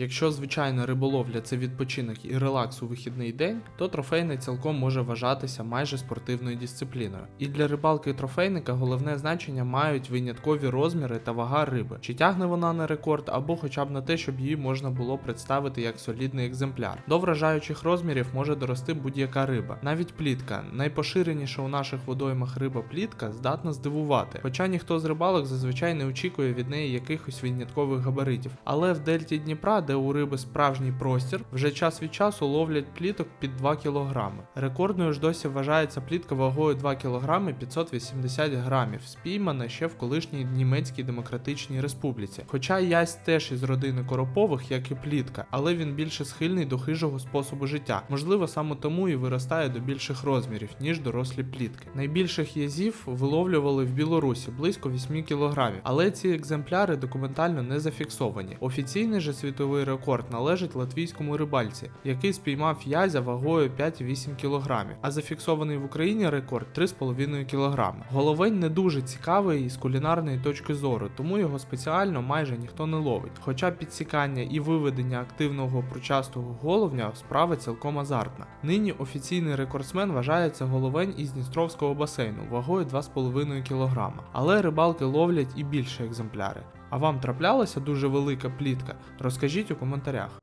Якщо звичайна риболовля це відпочинок і релакс у вихідний день, то трофейник цілком може вважатися майже спортивною дисципліною. І для рибалки трофейника головне значення мають виняткові розміри та вага риби. Чи тягне вона на рекорд, або хоча б на те, щоб її можна було представити як солідний екземпляр. До вражаючих розмірів може дорости будь-яка риба. Навіть плітка, найпоширеніша у наших водоймах риба плітка, здатна здивувати. Хоча ніхто з рибалок зазвичай не очікує від неї якихось виняткових габаритів. Але в дельті Дніпра, де у риби справжній простір, вже час від часу ловлять пліток під 2 кг. Рекордною ж досі вважається плітка вагою 2 кг 580 грамів, спіймана ще в колишній Німецькій Демократичній Республіці. Хоча ясь теж із родини коропових, як і плітка, але він більше схильний до хижого способу життя. Можливо, саме тому і виростає до більших розмірів, ніж дорослі плітки. Найбільших язів виловлювали в Білорусі близько 8 кг, але ці екземпляри документально не зафіксовані. Офіційний же світовий рекорд належить латвійському рибальці, який спіймав язя вагою 5,8 кг, а зафіксований в Україні рекорд 3,5 кг. Головень не дуже цікавий із кулінарної точки зору, тому його спеціально майже ніхто не ловить. Хоча підсікання і виведення активного пручастого головня справа цілком азартна. Нині офіційний рекордсмен вважається головень із Дністровського басейну вагою 2,5 кг. Але рибалки ловлять і більше екземпляри. А вам траплялася дуже велика плітка? Розкажіть у коментарях.